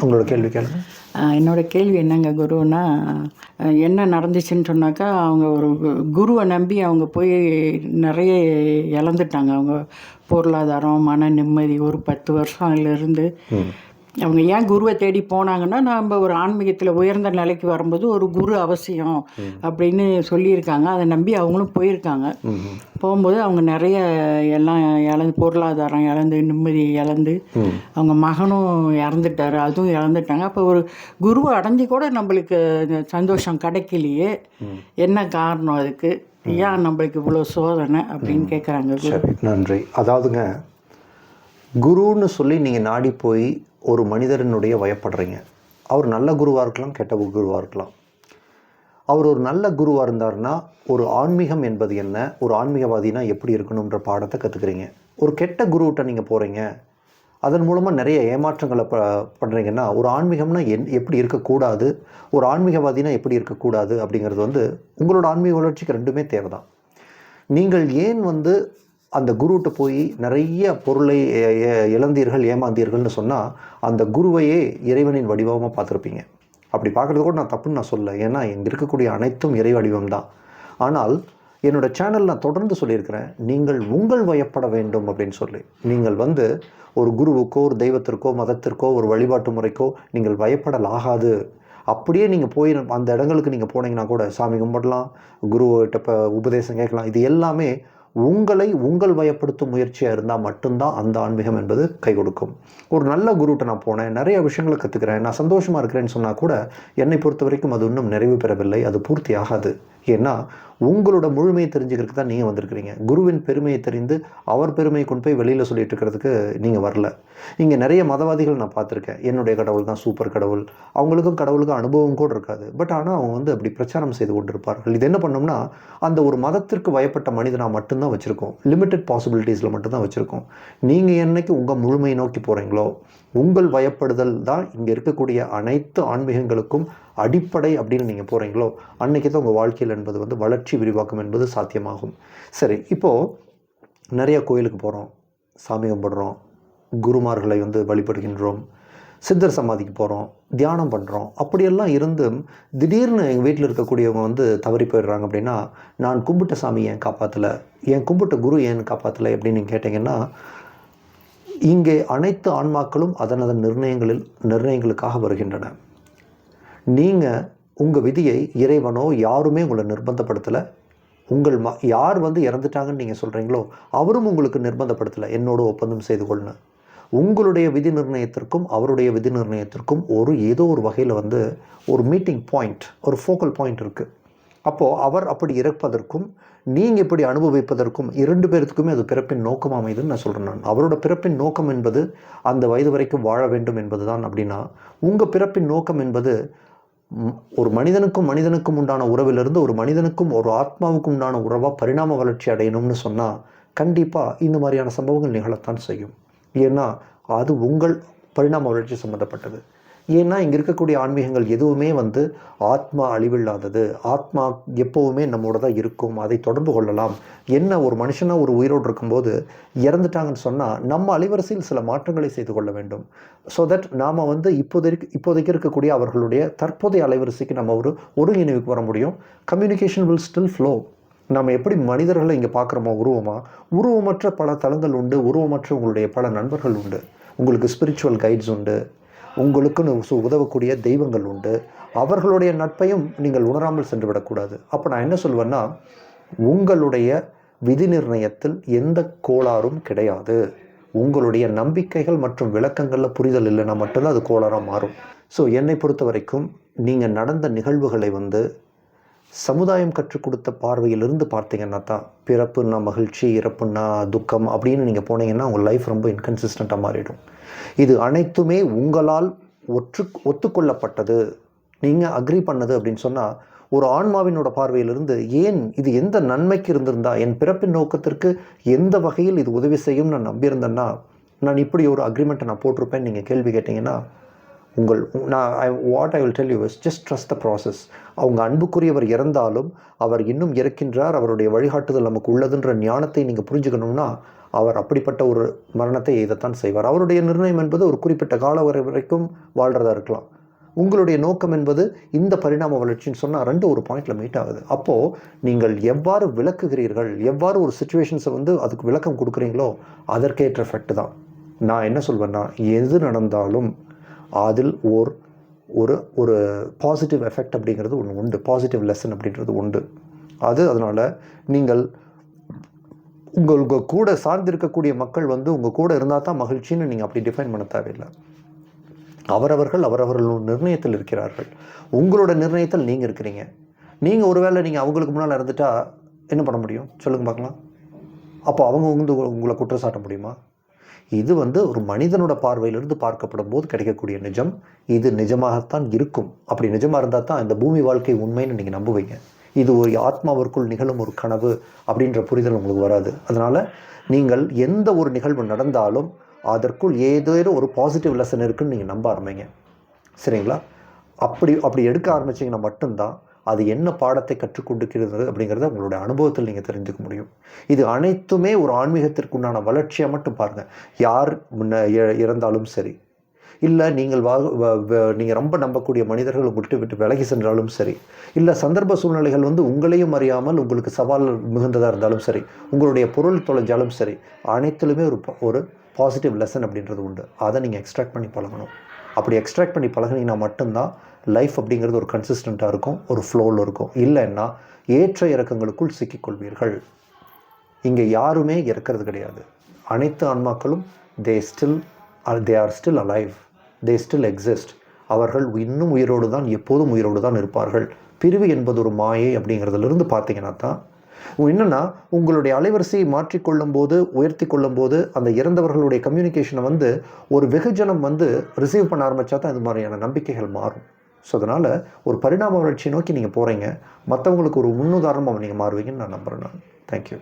உங்களோட கேள்வி கேளுங்க என்னோட கேள்வி என்னங்க குருன்னா என்ன நடந்துச்சுன்னு சொன்னாக்கா அவங்க ஒரு குருவை நம்பி அவங்க போய் நிறைய இழந்துட்டாங்க. அவங்க பொருளாதாரம் மன நிம்மதி ஒரு பத்து வருஷம்லேருந்து அவங்க ஏன் குருவை தேடி போனாங்கன்னா நம்ம ஒரு ஆன்மீகத்தில் உயர்ந்த நிலைக்கு வரும்போது ஒரு குரு அவசியம் அப்படின்னு சொல்லியிருக்காங்க. அதை நம்பி அவங்களும் போயிருக்காங்க. போகும்போது அவங்க நிறைய எல்லாம் இழந்து பொருளாதாரம் இழந்து நிம்மதி இழந்து அவங்க மகனும் இறந்துட்டாரு அதுவும் இழந்துட்டாங்க. அப்போ ஒரு குருவை அடைஞ்சு கூட நம்மளுக்கு சந்தோஷம் கிடைக்கலையே. என்ன காரணம் அதுக்கு? ஏன் நம்மளுக்கு இவ்வளோ சோதனை அப்படின்னு கேட்குறாங்க நன்றி. அதாவதுங்க குருன்னு சொல்லி நீங்கள் நாடி போய் ஒரு மனிதரனுடைய வயப்படுறீங்க. அவர் நல்ல குருவாக இருக்கலாம் கெட்ட குருவாக இருக்கலாம். அவர் ஒரு நல்ல குருவாக இருந்தார்னா ஒரு ஆன்மீகம் என்பது என்ன? ஒரு ஆன்மீகவாதினா எப்படி இருக்கணுன்ற பாடத்தை கற்றுக்குறீங்க ஒரு கெட்ட குருவிட்ட நீங்கள் போகிறீங்க அதன் மூலமாக நிறைய ஏமாற்றங்களை ப பண்ணுறீங்கன்னா ஒரு ஆன்மீகம்னா என் எப்படி இருக்கக்கூடாது? ஒரு ஆன்மீகவாதினா எப்படி இருக்கக்கூடாது? அப்படிங்கிறது வந்து உங்களோட ஆன்மீக வளர்ச்சிக்கு ரெண்டுமே தேவை தான் நீங்கள் ஏன் வந்து அந்த குருகிட்ட போய் நிறைய பொருளை இழந்தீர்கள் ஏமாந்தீர்கள்னு சொன்னால் அந்த குருவையே இறைவனின் வடிவமாக பார்த்துருப்பீங்க. அப்படி பார்க்குறது கூட நான் தப்புன்னு நான் சொல்ல ஏன்னா இங்கே இருக்கக்கூடிய அனைத்தும் இறை வடிவம் தான் ஆனால் என்னோட சேனல் நான் தொடர்ந்து சொல்லியிருக்கிறேன் நீங்கள் உங்கள் வயப்பட வேண்டும் அப்படின்னு சொல்லி. நீங்கள் வந்து ஒரு குருவுக்கோ ஒரு தெய்வத்திற்கோ மதத்திற்கோ ஒரு வழிபாட்டு முறைக்கோ நீங்கள் பயப்படலாகாது அப்படியே நீங்கள் போய் அந்த இடங்களுக்கு நீங்கள் போனீங்கன்னா கூட சாமி கும்பிடலாம் குருவிட்ட இப்போ உபதேசம் கேட்கலாம். இது எல்லாமே உங்களை உங்கள் வயப்படுத்தும் முயற்சியாக இருந்தால் மட்டும்தான் அந்த ஆன்மீகம் என்பது கை கொடுக்கும். ஒரு நல்ல குருட்ட நான் போனேன் நிறைய விஷயங்களை கற்றுக்கிறேன் நான் சந்தோஷமாக இருக்கிறேன்னு சொன்னால் கூட என்னை பொறுத்த வரைக்கும் அது இன்னும் நிறைவு பெறவில்லை அது பூர்த்தி ஆகாது. ஏன்னா உங்களோட முழுமையை தெரிஞ்சுக்கிறதுக்கு தான் நீங்கள் வந்திருக்கிறீங்க. குருவின் பெருமையை தெரிந்து அவர் பெருமையை கொண்டு போய் வெளியில் சொல்லிட்டு இருக்கிறதுக்கு நீங்கள் வரல. இங்கே நிறைய மதவாதிகள் நான் பார்த்துருக்கேன். என்னுடைய கடவுள் தான் சூப்பர் கடவுள். அவங்களுக்கும் கடவுளுக்கும் அனுபவம் கூட இருக்காது. பட் ஆனால் அவங்க வந்து அப்படி பிரச்சாரம் செய்து கொண்டிருப்பார்கள். இது என்ன பண்ணோம்னா அந்த ஒரு மதத்திற்கு வயப்பட்ட மனிதனாக மட்டும்தான் வச்சுருக்கோம். லிமிட்டட் பாசிபிலிட்டிஸில் மட்டும்தான் வச்சுருக்கோம். நீங்கள் என்னைக்கு உங்கள் முழுமையை நோக்கி போகிறீங்களோ உங்கள் வயப்படுதல் தான் இங்கே இருக்கக்கூடிய அனைத்து ஆன்மீகங்களுக்கும் அடிப்படை அப்படின்னு நீங்கள் போகிறீங்களோ அன்னைக்கு தான் உங்கள் வாழ்க்கையில் என்பது வந்து வளர்ச்சி விரிவாக்கம் என்பது சாத்தியமாகும். சரி இப்போது நிறைய கோயிலுக்கு போகிறோம் சாமி கும்பிடுறோம் குருமார்களை வந்து வழிபடுகின்றோம் சித்தர் சமாதிக்கு போகிறோம் தியானம் பண்ணுறோம் அப்படியெல்லாம் இருந்தும் திடீர்னு எங்கள் வீட்டில் இருக்கக்கூடியவங்க வந்து தவறி போயிடுறாங்க அப்படின்னா நான் கும்பிட்ட சாமி ஏன் காப்பாற்றலை என் கும்பிட்ட குரு ஏன் காப்பாற்றலை அப்படின்னு நீங்கள் கேட்டிங்கன்னா இங்கே அனைத்து ஆன்மாக்களும் அதன் அதன் நிர்ணயங்களில் நிர்ணயங்களுக்காக வருகின்றன. நீங்கள் உங்கள் விதியை இறைவனோ யாருமே உங்களை நிர்பந்தப்படுத்தலை. உங்கள் ம யார் வந்து இறந்துட்டாங்கன்னு நீங்கள் சொல்கிறீங்களோ அவரும் உங்களுக்கு நிர்பந்தப்படுத்தலை. என்னோட ஒப்பந்தம் செய்து கொள்ளணும் உங்களுடைய விதி நிர்ணயத்திற்கும் அவருடைய விதி நிர்ணயத்திற்கும் ஒரு ஏதோ ஒரு வகையில் வந்து ஒரு மீட்டிங் பாயிண்ட் ஒரு ஃபோக்கல் பாயிண்ட் இருக்குது அப்போது அவர் அப்படி இறப்பதற்கும் நீங்கள் இப்படி அனுபவிப்பதற்கும் இரண்டு பேர்த்துக்குமே அது பிறப்பின் நோக்கம் அமைதுன்னு நான் சொல்கிறேன் நான். அவரோட பிறப்பின் நோக்கம் என்பது அந்த வயது வரைக்கும் வாழ வேண்டும் என்பது தான் அப்படின்னா உங்கள் பிறப்பின் நோக்கம் என்பது ஒரு மனிதனுக்கும் மனிதனுக்கும் உண்டான உறவிலிருந்து ஒரு மனிதனுக்கும் ஒரு ஆத்மாவுக்கும் உண்டான உறவாக பரிணாம வளர்ச்சி அடையணும்னு சொன்னால் கண்டிப்பாக இந்த மாதிரியான சம்பவங்கள் நிகழத்தான் செய்யும். ஏன்னா அது உங்கள் பரிணாம வளர்ச்சி சம்மந்தப்பட்டது ஏன்னா இங்கே இருக்கக்கூடிய ஆன்மீகங்கள் எதுவுமே வந்து ஆத்மா அழிவில்லாதது. ஆத்மா எப்போவுமே நம்மோட தான் இருக்கும். அதை தொடர்பு கொள்ளலாம். என்ன ஒரு மனுஷனாக ஒரு உயிரோடு இருக்கும்போது இறந்துட்டாங்கன்னு சொன்னால் நம்ம அலைவரிசையில் சில மாற்றங்களை செய்து கொள்ள வேண்டும். ஸோ தட் நாம் வந்து இப்போதைக்கு இப்போதைக்கு இருக்கக்கூடிய அவர்களுடைய தற்போதைய அலைவரிசைக்கு நம்ம ஒரு ஒருங்கிணைவுக்கு வர முடியும். கம்யூனிகேஷன் வில் ஸ்டில் ஃப்ளோ நம்ம எப்படி மனிதர்களை இங்கே பார்க்குறோமோ உருவமா? உருவமற்ற பல தலங்கள் உண்டு. உருவமற்ற உங்களுடைய பல நண்பர்கள் உண்டு. உங்களுக்கு ஸ்பிரிச்சுவல் கைட்ஸ் உண்டு. உங்களுக்குன்னு உதவக்கூடிய தெய்வங்கள் உண்டு. அவர்களுடைய நட்பையும் நீங்கள் உணராமல் சென்று விடக்கூடாது அப்போ நான் என்ன சொல்வேன்னா உங்களுடைய விதி நிர்ணயத்தில் எந்த கோளாறும் கிடையாது. உங்களுடைய நம்பிக்கைகள் மற்றும் விளக்கங்களில் புரிதல் இல்லைன்னா மட்டும்தான் அது கோளாறாக மாறும். ஸோ என்னை பொறுத்த வரைக்கும் நீங்கள் நடந்த நிகழ்வுகளை வந்து சமுதாயம் கற்றுக் கொடுத்த பார்வையிலிருந்து பார்த்தீங்கன்னா தான் பிறப்புன்னா மகிழ்ச்சி இறப்புன்னா துக்கம் அப்படின்னு நீங்கள் போனீங்கன்னா உங்கள் லைஃப் ரொம்ப இன்கன்சிஸ்டண்ட்டாக மாறிடும். இது அனைத்துமே உங்களால் ஒற்று ஒத்துக்கொள்ளப்பட்டது. நீங்கள் அக்ரி பண்ணது அப்படின்னு சொன்னால் ஒரு ஆன்மாவினோட பார்வையிலிருந்து ஏன் இது எந்த நன்மைக்கு இருந்திருந்தா என் பிறப்பின் நோக்கத்திற்கு எந்த வகையில் இது உதவி செய்யும் நான் நம்பியிருந்தேன்னா நான் இப்படி ஒரு அக்ரிமெண்ட்டை நான் போட்டிருப்பேன் நீங்கள் கேள்வி கேட்டிங்கன்னா உங்கள் நான் I what I will tell you is just trust the process அவங்க அன்புக்குரியவர் இறந்தாலும் அவர் இன்னும் இறக்கின்றார் அவருடைய வழிகாட்டுதல் நமக்கு உள்ளதுன்ற ஞானத்தை நீங்கள் புரிஞ்சுக்கணும்னா அவர் அப்படிப்பட்ட ஒரு மரணத்தை எய்தத்தான் செய்வார். அவருடைய நிர்ணயம் என்பது ஒரு குறிப்பிட்ட கால வரை வரைக்கும் வாழ்கிறதா இருக்கலாம். உங்களுடைய நோக்கம் என்பது இந்த பரிணாம வளர்ச்சின்னு சொன்னால் ரெண்டு ஒரு பாயிண்டில் மீட் ஆகுது. அப்போது நீங்கள் எவ்வாறு விளக்குகிறீர்கள்? எவ்வாறு ஒரு சுச்சுவேஷன்ஸை வந்து அதுக்கு விளக்கம் கொடுக்குறீங்களோ அதற்கேற்ற எஃபெக்ட் தான். நான் என்ன சொல்வேன்னா எது நடந்தாலும் அதில் ஓர் ஒரு ஒரு பாசிட்டிவ் எஃபெக்ட் அப்படிங்கிறது ஒன்று உண்டு. பாசிட்டிவ் லெசன் அப்படின்றது உண்டு. அது அதனால் நீங்கள் உங்கள் உங்கள் கூட சார்ந்திருக்கக்கூடிய மக்கள் வந்து உங்கள் கூட இருந்தால் தான் மகிழ்ச்சின்னு நீங்கள் அப்படி டிஃபைன் பண்ண தேவையில்லை. அவரவர்கள் அவரவர்கள் நிர்ணயத்தில் இருக்கிறார்கள். உங்களோட நிர்ணயத்தில் நீங்கள் இருக்கிறீங்க. நீங்கள் ஒருவேளை நீங்கள் அவங்களுக்கு முன்னால் இருந்துட்டா என்ன பண்ண முடியும்? சொல்லுங்க பார்க்கலாம். அப்போ அவங்க வந்து உங்களை குற்றம் சாட்ட முடியுமா? இது வந்து ஒரு மனிதனோட பார்வையிலிருந்து பார்க்கப்படும் போது கிடைக்கக்கூடிய நிஜம். இது நிஜமாகத்தான் இருக்கும். அப்படி நிஜமாக இருந்தால் தான் இந்த பூமி வாழ்க்கை உண்மைன்னு நீங்கள் நம்புவீங்க. இது ஒரு ஆத்மாவிற்குள் நிகழும் ஒரு கனவு அப்படின்ற புரிதல் உங்களுக்கு வராது. அதனால் நீங்கள் எந்த ஒரு நிகழ்வு நடந்தாலும் அதற்குள் ஏதேனும் ஒரு பாசிட்டிவ் லெசன் இருக்குன்னு நீங்கள் நம்ப ஆரம்பிங்க. சரிங்களா? அப்படி அப்படி எடுக்க ஆரம்பிச்சிங்கன்னா மட்டும்தான் அது என்ன பாடத்தை கற்றுக்கொண்டிருக்கிறது அப்படிங்கிறத உங்களுடைய அனுபவத்தில் நீங்கள் தெரிஞ்சுக்க முடியும். இது அனைத்துமே ஒரு ஆன்மீகத்திற்குண்டான வளர்ச்சியாக மட்டும் பாருங்கள் யார் முன்ன இ- இறந்தாலும் சரி. இல்லை நீங்கள் வா நீங்கள் ரொம்ப நம்பக்கூடிய மனிதர்களை விட்டு விட்டு விலகி சென்றாலும் சரி. இல்லை சந்தர்ப்ப சூழ்நிலைகள் வந்து உங்களையும் அறியாமல் உங்களுக்கு சவால் மிகுந்ததாக இருந்தாலும் சரி உங்களுடைய பொருள் தொலைஞ்சாலும் சரி அனைத்திலுமே ஒரு ஒரு பாசிட்டிவ் லெசன் அப்படின்றது உண்டு. அதை நீங்கள் எக்ஸ்ட்ராக்ட் பண்ணி பழகணும். அப்படி எக்ஸ்ட்ராக்ட் பண்ணி பழகினீங்கன்னா மட்டும்தான் லைஃப் அப்படிங்கிறது ஒரு கன்சிஸ்டண்ட்டாக இருக்கும் ஒரு ஃப்ளோவில் இருக்கும். இல்லைன்னா ஏற்ற இறக்கங்களுக்குள் சிக்கிக்கொள்வீர்கள் இங்கே யாருமே இறக்கிறது கிடையாது. அனைத்து ஆன்மாக்களும் they still they are still alive they still exist அவர்கள் இன்னும் உயிரோடு தான் எப்போதும் உயிரோடு தான் இருப்பார்கள். பிரிவு என்பது ஒரு மாயை அப்படிங்கிறதுலேருந்து பார்த்தீங்கன்னா தான் என்னென்னா உங்களுடைய அலைவரிசையை மாற்றிக்கொள்ளும் போது உயர்த்தி கொள்ளும் போது அந்த இறந்தவர்களுடைய கம்யூனிகேஷனை வந்து ஒரு வெகுஜனம் வந்து ரிசீவ் பண்ண ஆரம்பித்தா தான் இது மாதிரியான நம்பிக்கைகள் மாறும். ஸோ அதனால் ஒரு பரிணாம வளர்ச்சியை நோக்கி நீங்கள் போகிறீங்க மற்றவங்களுக்கு ஒரு முன்னுதாரணமாக நீங்கள் மாறுவீங்கன்னு நான் நம்புகிறேன் நான். தேங்க்யூ